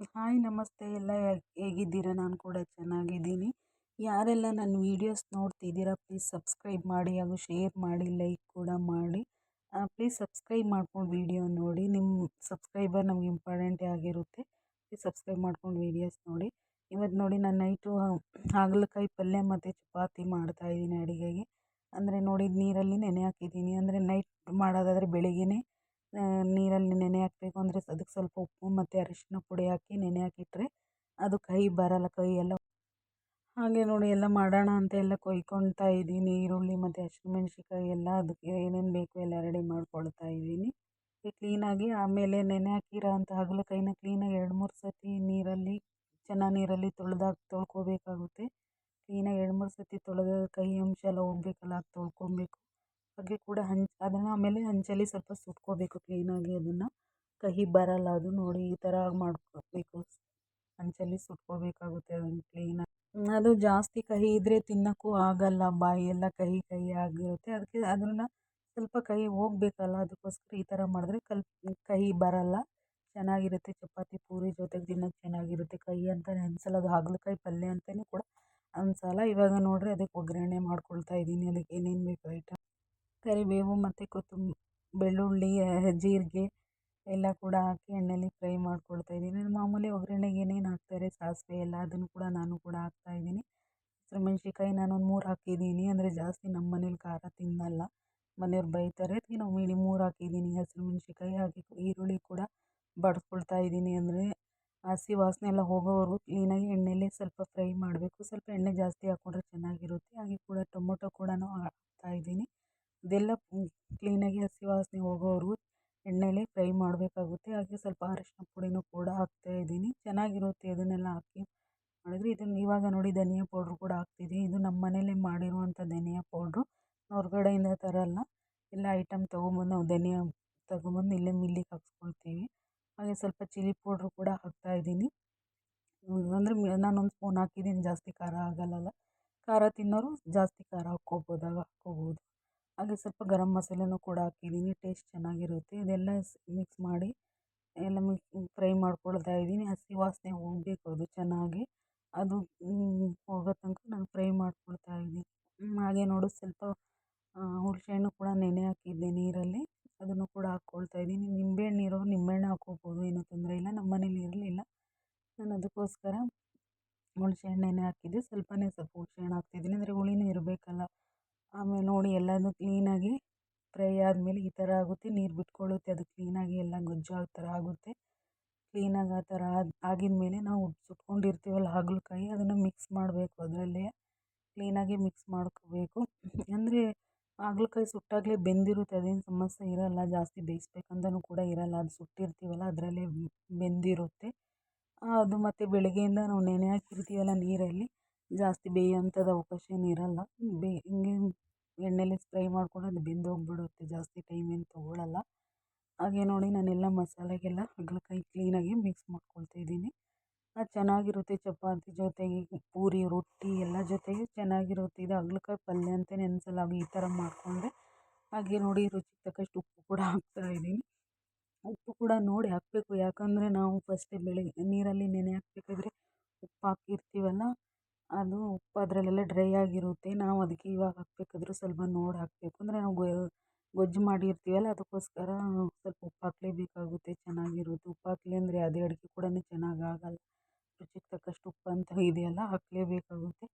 Hi, ನಮಸ್ತೆ. ಎಲ್ಲ ಹೇಗಿದ್ದೀರಾ? ನಾನು ಕೂಡ ಚೆನ್ನಾಗಿದ್ದೀನಿ. ಯಾರೆಲ್ಲ ನನ್ನ ವೀಡಿಯೋಸ್ ನೋಡ್ತಿದ್ದೀರಾ ಪ್ಲೀಸ್ ಸಬ್ಸ್ಕ್ರೈಬ್ ಮಾಡಿ ಹಾಗೂ ಶೇರ್ ಮಾಡಿ ಲೈಕ್ ಕೂಡ ಮಾಡಿ. ಪ್ಲೀಸ್ ಸಬ್ಸ್ಕ್ರೈಬ್ ಮಾಡ್ಕೊಂಡು ವೀಡಿಯೋ ನೋಡಿ. ನಿಮ್ಮ ಸಬ್ಸ್ಕ್ರೈಬರ್ ನಮ್ಗೆ ಇಂಪಾರ್ಟೆಂಟೇ ಆಗಿರುತ್ತೆ. ಪ್ಲೀಸ್ ಸಬ್ಸ್ಕ್ರೈಬ್ ಮಾಡ್ಕೊಂಡು ವೀಡಿಯೋಸ್ ನೋಡಿ. ಇವತ್ತು ನೋಡಿ ನಾನು ನೈಟು ಹಾಗಲಕಾಯಿ ಪಲ್ಯ ಮತ್ತು ಚಪಾತಿ ಮಾಡ್ತಾಯಿದ್ದೀನಿ ಅಡುಗೆಗೆ. ಅಂದರೆ ನೋಡಿ ನೀರಲ್ಲಿ ನೆನೆ ಹಾಕಿದ್ದೀನಿ. ಅಂದರೆ ನೈಟ್ ಮಾಡೋದಾದರೆ ಬೆಳಿಗ್ಗೆಯೇ ನೀರಲ್ಲಿ ನೆನೆ ಹಾಕಬೇಕು. ಅಂದರೆ ಅದಕ್ಕೆ ಸ್ವಲ್ಪ ಉಪ್ಪು ಮತ್ತು ಅರಿಶಿನ ಪುಡಿ ಹಾಕಿ ನೆನೆ ಹಾಕಿಟ್ರೆ ಅದು ಕಹಿ ಬರಲ್ಲ, ಕೈ ಎಲ್ಲ ಹಾಗೆ ನೋಡಿ ಎಲ್ಲ ಮಾಡೋಣ ಅಂತ ಎಲ್ಲ ಕೊಯ್ಕೊಳ್ತಾ ಇದ್ದೀನಿ. ಈರುಳ್ಳಿ ಮತ್ತು ಹಸಿಮೆಣ್ಸಿನ್ಕಾಯಿ ಎಲ್ಲ ಅದಕ್ಕೆ ಏನೇನು ಬೇಕು ಎಲ್ಲ ರೆಡಿ ಮಾಡ್ಕೊಳ್ತಾ ಇದ್ದೀನಿ. ಕ್ಲೀನಾಗಿ ಆಮೇಲೆ ನೆನೆ ಹಾಕಿರೋ ಹಗಲು ಹಾಗಲಕಾಯಿನ ಕ್ಲೀನಾಗಿ ಎರಡು ಮೂರು ಸರ್ತಿ ನೀರಲ್ಲಿ, ಚೆನ್ನಾಗಿ ನೀರಲ್ಲಿ ತೊಳೆದಾಗ ತೊಳ್ಕೊಬೇಕಾಗುತ್ತೆ. ಕ್ಲೀನಾಗಿ ಎರಡು ಮೂರು ಸರ್ತಿ ತೊಳೆದ ಕಹಿ ಅಂಶ ಎಲ್ಲ ಹೋಗ್ಬೇಕಲ್ಲ, ಅದು ತೊಳ್ಕೊಬೇಕು. ಹಾಗೆ ಕೂಡ ಹಂಚು, ಅದನ್ನು ಆಮೇಲೆ ಹಂಚಲ್ಲಿ ಸ್ವಲ್ಪ ಸುಟ್ಕೋಬೇಕು ಕ್ಲೀನಾಗಿ ಅದನ್ನು. ಕಹಿ ಬರಲ್ಲ ಅದು ನೋಡಿ ಈ ಥರ ಮಾಡ್ಕೋಬೇಕು. ಹಂಚಲ್ಲಿ ಸುಟ್ಕೋಬೇಕಾಗುತ್ತೆ ಅದನ್ನು ಕ್ಲೀನಾಗಿ ಅದು ಜಾಸ್ತಿ ಕಹಿ ಇದ್ದರೆ ತಿನ್ನೋಕ್ಕೂ ಆಗಲ್ಲ, ಬಾಯಿಯೆಲ್ಲ ಕಹಿ ಕಹಿ ಆಗಿರುತ್ತೆ. ಅದಕ್ಕೆ ಅದನ್ನು ಸ್ವಲ್ಪ ಕಹಿ ಹೋಗಬೇಕಲ್ಲ, ಅದಕ್ಕೋಸ್ಕರ ಈ ಥರ ಮಾಡಿದ್ರೆ ಕಲ್, ಕಹಿ ಬರಲ್ಲ. ಚೆನ್ನಾಗಿರುತ್ತೆ, ಚಪಾತಿ ಪೂರಿ ಜೊತೆಗೆ ತಿನ್ನೋಕ್ಕೆ ಚೆನ್ನಾಗಿರುತ್ತೆ. ಕಹಿ ಅಂತಲೇ ಅನಿಸಲ್ಲ, ಅದು ಹಾಗಲಕಾಯಿ ಪಲ್ಯ ಅಂತಲೇ ಕೂಡ ಅನಿಸಲ್ಲ. ಇವಾಗ ನೋಡಿರಿ ಅದಕ್ಕೆ ಒಗ್ಗರಣೆ ಮಾಡ್ಕೊಳ್ತಾ ಇದ್ದೀನಿ. ಅದಕ್ಕೆ ಏನೇನು ಬೇಕು ಐಟಮ್ ಕರಿಬೇವು ಮತ್ತು ಕೊತ್ತಂಬ, ಬೆಳ್ಳುಳ್ಳಿ ಜೀರಿಗೆ ಎಲ್ಲ ಕೂಡ ಹಾಕಿ ಎಣ್ಣೆಲಿ ಫ್ರೈ ಮಾಡ್ಕೊಳ್ತಾ ಇದ್ದೀನಿ. ಮಾಮೂಲಿ ಒಗ್ಗರಣೆಗೆ ಏನೇನು ಹಾಕ್ತಾರೆ, ಸಾಸಿವೆ ಎಲ್ಲ ಅದನ್ನು ಕೂಡ ನಾನು ಕೂಡ ಹಾಕ್ತಾಯಿದ್ದೀನಿ ಹಸಿಮೆಣ್ಸಿನ್ಕಾಯಿ ನಾನೊಂದು ಮೂರು ಹಾಕಿದ್ದೀನಿ. ಅಂದರೆ ಜಾಸ್ತಿ ನಮ್ಮ ಮನೇಲಿ ಖಾರ ತಿನ್ನಲ್ಲ. ಮನೆಯವ್ರು ಬೈತಾರೆ. ಅದಕ್ಕೆ ನಾವು ಮೀಡಿ ಮೂರು ಹಾಕಿದ್ದೀನಿ. ಹಸಿರು ಮೆಣಸಿನ್ಕಾಯಿ ಹಾಗೆ ಈರುಳ್ಳಿ ಕೂಡ ಬಡ್ಸ್ಕೊಳ್ತಾ ಇದ್ದೀನಿ. ಅಂದರೆ ಹಸಿ ವಾಸನೆ ಎಲ್ಲ ಹೋಗೋವರೆಗೂ ಕ್ಲೀನಾಗಿ ಎಣ್ಣೆಲೇ ಸ್ವಲ್ಪ ಫ್ರೈ ಮಾಡಬೇಕು. ಸ್ವಲ್ಪ ಎಣ್ಣೆ ಜಾಸ್ತಿ ಹಾಕ್ಕೊಂಡ್ರೆ ಚೆನ್ನಾಗಿರುತ್ತೆ. ಹಾಗೆ ಕೂಡ ಟೊಮೊಟೊ ಕೂಡ ಹಾಕ್ತಾಯಿದ್ದೀನಿ ಅದೆಲ್ಲ ಕ್ಲೀನಾಗಿ ಹಸಿ ವಾಸನೆ ಹೋಗೋವರೆಗೂ ಎಣ್ಣೆಲೇ ಫ್ರೈ ಮಾಡಬೇಕಾಗುತ್ತೆ. ಹಾಗೆ ಸ್ವಲ್ಪ ಅರಿಶಿನ ಪುಡಿನೂ ಕೂಡ ಹಾಕ್ತಾಯಿದ್ದೀನಿ ಚೆನ್ನಾಗಿರುತ್ತೆ ಅದನ್ನೆಲ್ಲ ಹಾಕಿ. ಮಾಡಿದರೆ ಇದನ್ನು ಇವಾಗ ನೋಡಿ ಧನಿಯಾ ಪೌಡ್ರು ಕೂಡ ಹಾಕ್ತಿದ್ದೀನಿ. ಇದು ನಮ್ಮ ಮನೆಯಲ್ಲೇ ಮಾಡಿರುವಂಥ ಧನಿಯಾ ಪೌಡ್ರು. ಹೊರಗಡೆಯಿಂದ ತರಲ್ಲ. ಎಲ್ಲ ಐಟಮ್ ತೊಗೊಂಬಂದು ನಾವು ಧನಿಯಾ ತೊಗೊಂಬಂದು ಇಲ್ಲೇ ಮಿಲ್ಲಿಗೆ ಹಾಕ್ಸ್ಕೊಳ್ತೀವಿ. ಹಾಗೆ ಸ್ವಲ್ಪ ಚಿಲ್ಲಿ ಪೌಡ್ರು ಕೂಡ ಹಾಕ್ತಾಯಿದ್ದೀನಿ ಅಂದರೆ ನಾನೊಂದು ಸ್ಪೂನ್ ಹಾಕಿದ್ದೀನಿ. ಜಾಸ್ತಿ ಖಾರ ಆಗಲ್ಲಲ್ಲ ಖಾರ ತಿನ್ನೋರು ಜಾಸ್ತಿ ಖಾರ ಹಾಕ್ಕೋಬೋದಾಗ ಹಾಕ್ಕೋಬೋದು. ಹಾಗೆ ಸ್ವಲ್ಪ ಗರಂ ಮಸಾಲೆನೂ ಕೂಡ ಹಾಕಿದ್ದೀನಿ. ಟೇಸ್ಟ್ ಚೆನ್ನಾಗಿರುತ್ತೆ. ಇದೆಲ್ಲ ಮಿಕ್ಸ್ ಮಾಡಿ ಎಲ್ಲ ಫ್ರೈ ಮಾಡ್ಕೊಳ್ತಾ ಇದ್ದೀನಿ. ಹಸಿ ವಾಸನೆ ಹೋಗಬೇಕು ಅದು ಚೆನ್ನಾಗಿ. ಅದು ಹೋಗೋ ತನಕ ನಾನು ಫ್ರೈ ಮಾಡ್ಕೊಳ್ತಾ ಇದ್ದೀನಿ. ಹಾಗೆ ನೋಡು ಸ್ವಲ್ಪ ಹುಣಸೆಹಣ್ಣು ಕೂಡ ನೆನೆ ಹಾಕಿದ್ದೆ ನೀರಲ್ಲಿ. ಅದನ್ನು ಕೂಡ ಹಾಕ್ಕೊಳ್ತಾ ಇದ್ದೀನಿ. ನಿಂಬೆಹಣ್ಣು ನಿಂಬೆ ನಿಂಬೆಹಣ್ಣು ಹಾಕ್ಕೋಬೋದು, ಏನೂ ತೊಂದರೆ ಇಲ್ಲ. ನಮ್ಮ ಮನೇಲಿ ಇರಲಿಲ್ಲ. ನಾನು ಅದಕ್ಕೋಸ್ಕರ ಹುಣಸೆಹಣ್ಣು ನೆನೆ ಹಾಕಿದ್ದೆ. ಸ್ವಲ್ಪನೇ ಸ್ವಲ್ಪ ಹುಣಸೆಹಣ್ಣು ಹಾಕ್ತಿದ್ದೀನಿ. ಅಂದರೆ ಹುಳಿನೂ ಇರಬೇಕಲ್ಲ. ಆಮೇಲೆ ನೋಡಿ ಎಲ್ಲನೂ ಕ್ಲೀನಾಗಿ ಫ್ರೈ ಆದಮೇಲೆ ಈ ಥರ ಆಗುತ್ತೆ. ನೀರು ಬಿಟ್ಕೊಳ್ಳುತ್ತೆ, ಅದು ಕ್ಲೀನಾಗಿ ಎಲ್ಲ ಗೊಜ್ಜು ಆ ಥರ ಆಗುತ್ತೆ. ಕ್ಲೀನಾಗಿ ಆ ಥರ ಆದ, ಆಗಿದ್ಮೇಲೆ ನಾವು ಸುಟ್ಕೊಂಡಿರ್ತೀವಲ್ಲ ಹಾಗಲಕಾಯಿ, ಅದನ್ನು ಮಿಕ್ಸ್ ಮಾಡಬೇಕು ಅದರಲ್ಲೇ. ಕ್ಲೀನಾಗಿ ಮಿಕ್ಸ್ ಮಾಡ್ಕೋಬೇಕು. ಅಂದರೆ ಹಾಗಲಕಾಯಿ ಸುಟ್ಟಾಗಲೇ ಬೆಂದಿರುತ್ತೆ, ಅದೇನು ಸಮಸ್ಯೆ ಇರಲ್ಲ, ಜಾಸ್ತಿ ಬೇಯಿಸ್ಬೇಕಂತಲೂ ಕೂಡ ಇರಲ್ಲ. ಅದು ಸುಟ್ಟಿರ್ತೀವಲ್ಲ, ಅದರಲ್ಲೇ ಬೆಂದಿರುತ್ತೆ. ಅದು ಮತ್ತು ಬೆಳಗ್ಗೆಯಿಂದ ನಾವು ನೆನೆ ಹಾಕಿರ್ತೀವಲ್ಲ ನೀರಲ್ಲಿ, ಜಾಸ್ತಿ ಬೇಯೋಂಥದ್ದು ಅವಕಾಶ ಏನು ಇರಲ್ಲ ಬೇ, ಹಿಂಗೆ ಎಣ್ಣೆಲಿ ಫ್ರೈ ಮಾಡಿಕೊಂಡು ಅದು ಬೆಂದೋಗ್ಬಿಡುತ್ತೆ ಜಾಸ್ತಿ ಟೈಮ್ ಏನು ತೊಗೊಳ್ಳಲ್ಲ ಹಾಗೆ ನೋಡಿ ನಾನೆಲ್ಲ ಮಸಾಲೆಗೆಲ್ಲ ಹಾಗಲಕಾಯಿ ಕ್ಲೀನಾಗಿ ಮಿಕ್ಸ್ ಮಾಡ್ಕೊಳ್ತಾ ಇದ್ದೀನಿ. ಅದು ಚೆನ್ನಾಗಿರುತ್ತೆ ಚಪಾತಿ ಜೊತೆಗೆ ಪೂರಿ, ರೊಟ್ಟಿ ಎಲ್ಲ ಜೊತೆಗೆ ಚೆನ್ನಾಗಿರುತ್ತೆ. ಇದು ಹಾಗಲಕಾಯಿ ಪಲ್ಯ ಅಂತಲೇ ಹಾಗೆ ಈ ಥರ ಮಾಡಿಕೊಂಡ್ರೆ ಹಾಗೆ ನೋಡಿ ರುಚಿಗೆ ತಕ್ಕಷ್ಟು ಉಪ್ಪು ಕೂಡ ಹಾಕ್ತಾಯಿದ್ದೀನಿ ಉಪ್ಪು ಕೂಡ ನೋಡಿ ಹಾಕಬೇಕು. ಯಾಕಂದರೆ ನಾವು ಫಸ್ಟೇ ಬೆಳಗ್ಗೆ ನೀರಲ್ಲಿ ನೆನೆ ಹಾಕಬೇಕಾದ್ರೆ ಉಪ್ಪು ಹಾಕಿರ್ತೀವಲ್ಲ ಅದು ಉಪ್ಪು ಅದರಲ್ಲೆಲ್ಲ ಡ್ರೈ ಆಗಿರುತ್ತೆ. ನಾವು ಅದಕ್ಕೆ ಇವಾಗ ಹಾಕಬೇಕಾದ್ರೂ ಸ್ವಲ್ಪ ನೋಡಿ ಹಾಕಬೇಕು. ಅಂದರೆ ನಾವು ಗೊಜ್ಜು ಮಾಡಿರ್ತೀವಲ್ಲ, ಅದಕ್ಕೋಸ್ಕರ ಸ್ವಲ್ಪ ಉಪ್ಪು ಹಾಕಲೇಬೇಕಾಗುತ್ತೆ. ಚೆನ್ನಾಗಿರುತ್ತೆ. ಉಪ್ಪು ಹಾಕಲಿಲ್ಲ ಅಂದರೆ ಅದೇ ಅಡುಗೆ ಕೂಡ ಚೆನ್ನಾಗಿ ಆಗಲ್ಲ. ರುಚಿಗೆ ತಕ್ಕಷ್ಟು ಉಪ್ಪು ಅಂತ ಇದೆಯಲ್ಲ, ಹಾಕಲೇಬೇಕಾಗುತ್ತೆ.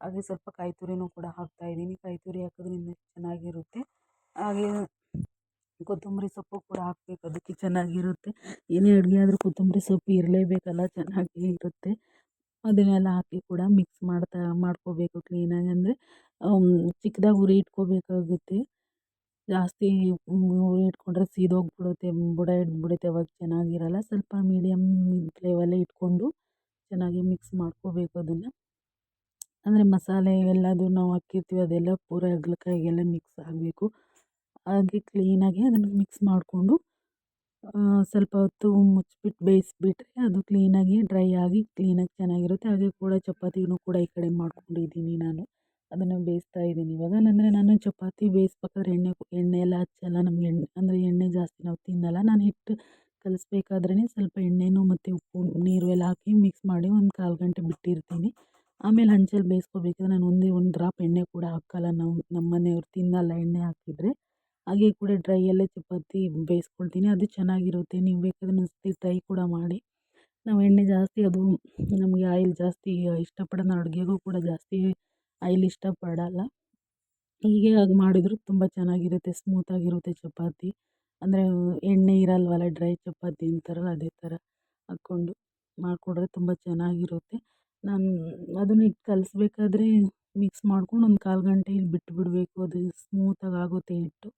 ಹಾಗೆ ಸ್ವಲ್ಪ ಕಾಯಿ ತುರಿನೂ ಕೂಡ ಹಾಕ್ತಾಯಿದ್ದೀನಿ ಕಾಯಿ ತುರಿ ಹಾಕೋದ್ರಿಂದ ಚೆನ್ನಾಗಿರುತ್ತೆ. ಹಾಗೆ ಕೊತ್ತಂಬರಿ ಸೊಪ್ಪು ಕೂಡ ಹಾಕಬೇಕು. ಅದಕ್ಕೆ ಚೆನ್ನಾಗಿರುತ್ತೆ. ಏನೇ ಅಡುಗೆ ಆದರೂ ಕೊತ್ತಂಬರಿ ಸೊಪ್ಪು ಇರಲೇಬೇಕಲ್ಲ, ಚೆನ್ನಾಗಿ ಇರುತ್ತೆ. ಅದನ್ನೆಲ್ಲ ಹಾಕಿ ಕೂಡ ಮಿಕ್ಸ್ ಮಾಡ್ತಾ, ಮಾಡ್ಕೋಬೇಕು ಕ್ಲೀನಾಗಿ ಅಂದರೆ ಚಿಕ್ಕದಾಗಿ ಉರಿ ಇಟ್ಕೋಬೇಕಾಗುತ್ತೆ. ಜಾಸ್ತಿ ಉರಿ ಇಟ್ಕೊಂಡ್ರೆ ಸೀದೋಗ್ಬಿಡುತ್ತೆ, ಬುಡ ಹಿಡ್ದ್ಬಿಡುತ್ತೆ ಅವಾಗ ಚೆನ್ನಾಗಿರಲ್ಲ. ಸ್ವಲ್ಪ ಮೀಡಿಯಮ್ ಫ್ಲೇಮಲ್ಲೇ ಇಟ್ಕೊಂಡು ಚೆನ್ನಾಗಿ ಮಿಕ್ಸ್ ಮಾಡ್ಕೋಬೇಕು ಅದನ್ನು. ಅಂದರೆ ಮಸಾಲೆ ಎಲ್ಲದು ನಾವು ಹಾಕಿರ್ತೀವಿ, ಅದೆಲ್ಲ ಪೂರ ಹಾಗಲಕಾಯಿಗೆಲ್ಲ ಮಿಕ್ಸ್ ಆಗಬೇಕು. ಹಾಗೆ ಕ್ಲೀನಾಗಿ ಅದನ್ನು ಮಿಕ್ಸ್ ಮಾಡಿಕೊಂಡು ಸ್ವಲ್ಪ ಹೊತ್ತು ಮುಚ್ಚಿಬಿಟ್ಟು ಬೇಯಿಸ್ಬಿಟ್ರೆ ಅದು ಕ್ಲೀನಾಗಿ ಡ್ರೈ ಆಗಿ ಕ್ಲೀನಾಗಿ ಚೆನ್ನಾಗಿರುತ್ತೆ. ಹಾಗೆ ಕೂಡ ಚಪಾತಿನೂ ಕೂಡ ಈ ಕಡೆ ಮಾಡ್ಕೊಂಡಿದ್ದೀನಿ ನಾನು. ಅದನ್ನು ಬೇಯಿಸ್ತಾ ಇದ್ದೀನಿ. ಇವಾಗ ಅಂದರೆ ನಾನು ಚಪಾತಿ ಬೇಯಿಸ್ಬೇಕಾದ್ರೆ ಎಣ್ಣೆ ಎಣ್ಣೆ ಎಲ್ಲ ಹಚ್ಚಲ್ಲ. ನಮಗೆ ಎಣ್ಣೆ, ಅಂದರೆ ಎಣ್ಣೆ ಜಾಸ್ತಿ ನಾವು ತಿನ್ನಲ್ಲ. ನಾನು ಹಿಟ್ಟು ಕಲಿಸ್ಬೇಕಾದ್ರೇ ಸ್ವಲ್ಪ ಎಣ್ಣೆನೂ ಮತ್ತು ಉಪ್ಪು ನೀರು ಎಲ್ಲ ಹಾಕಿ ಮಿಕ್ಸ್ ಮಾಡಿ ಒಂದು ಕಾಲು ಗಂಟೆ ಬಿಟ್ಟಿರ್ತೀನಿ. ಆಮೇಲೆ ಹಂಚಲ್ಲಿ ಬೇಯಿಸ್ಕೋಬೇಕಾದ್ರೆ ನಾನು ಒಂದೇ ಒಂದು ಡ್ರಾಪ್ ಎಣ್ಣೆ ಕೂಡ ಹಾಕಲ್ಲ. ನಾವು ನಮ್ಮ ಮನೆಯವ್ರು ತಿನ್ನಲ್ಲ ಎಣ್ಣೆ ಹಾಕಿದರೆ. ಹಾಗೆ ಕೂಡ ಡ್ರೈಯಲ್ಲೇ ಚಪಾತಿ ಬೇಯಿಸ್ಕೊಳ್ತೀನಿ. ಅದು ಚೆನ್ನಾಗಿರುತ್ತೆ. ನೀವು ಬೇಕಾದರೆ ಒಂದು ಡ್ರೈ ಕೂಡ ಮಾಡಿ. ನಾವು ಎಣ್ಣೆ ಜಾಸ್ತಿ, ಅದು ನಮಗೆ ಆಯಿಲ್ ಜಾಸ್ತಿ ಇಷ್ಟಪಡೋಣ ಅಡುಗೆಗೂ ಕೂಡ ಜಾಸ್ತಿ ಆಯಿಲ್ ಇಷ್ಟಪಡಲ್ಲ. ಹೀಗೆ ಹಾಗೆ ಮಾಡಿದರೂ ತುಂಬ ಚೆನ್ನಾಗಿರುತ್ತೆ. ಸ್ಮೂತಾಗಿರುತ್ತೆ ಚಪಾತಿ. ಅಂದರೆ ಎಣ್ಣೆ ಇರಲ್ವಲ್ಲ, ಡ್ರೈ ಚಪಾತಿ ಅಂತಾರಲ್ಲ, ಅದೇ ಥರ ಹಾಕ್ಕೊಂಡು ಮಾಡಿಕೊಡ್ರೆ ತುಂಬ ಚೆನ್ನಾಗಿರುತ್ತೆ. ನಾನು ಅದನ್ನ ಹಿಟ್ಟು ಕಲಿಸ್ಬೇಕಾದ್ರೆ ಮಿಕ್ಸ್ ಮಾಡ್ಕೊಂಡು ಒಂದು ಕಾಲು ಗಂಟೆ ಬಿಟ್ಟು ಬಿಡಬೇಕು ಅದು ಸ್ಮೂತಾಗಿ ಆಗುತ್ತೆ ಹಿಟ್ಟು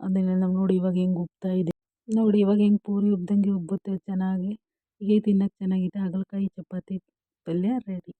ಅದನ್ನೆಲ್ಲ ನೋಡಿ ಇವಾಗ ಹೆಂಗೆ ಉಬ್ತಾ ಇದೆ. ನೋಡಿ ಇವಾಗ ಹೆಂಗೆ ಪೂರಿ ಉಬ್ದಂಗೆ ಉಬ್ಬುತ್ತೆ ಚೆನ್ನಾಗಿ. ಹೀಗೆ ತಿನ್ನೋಕ್ಕೆ ಚೆನ್ನಾಗಿದೆ. ಹಾಗಲಕಾಯಿ, ಚಪಾತಿ, ಪಲ್ಯ ರೆಡಿ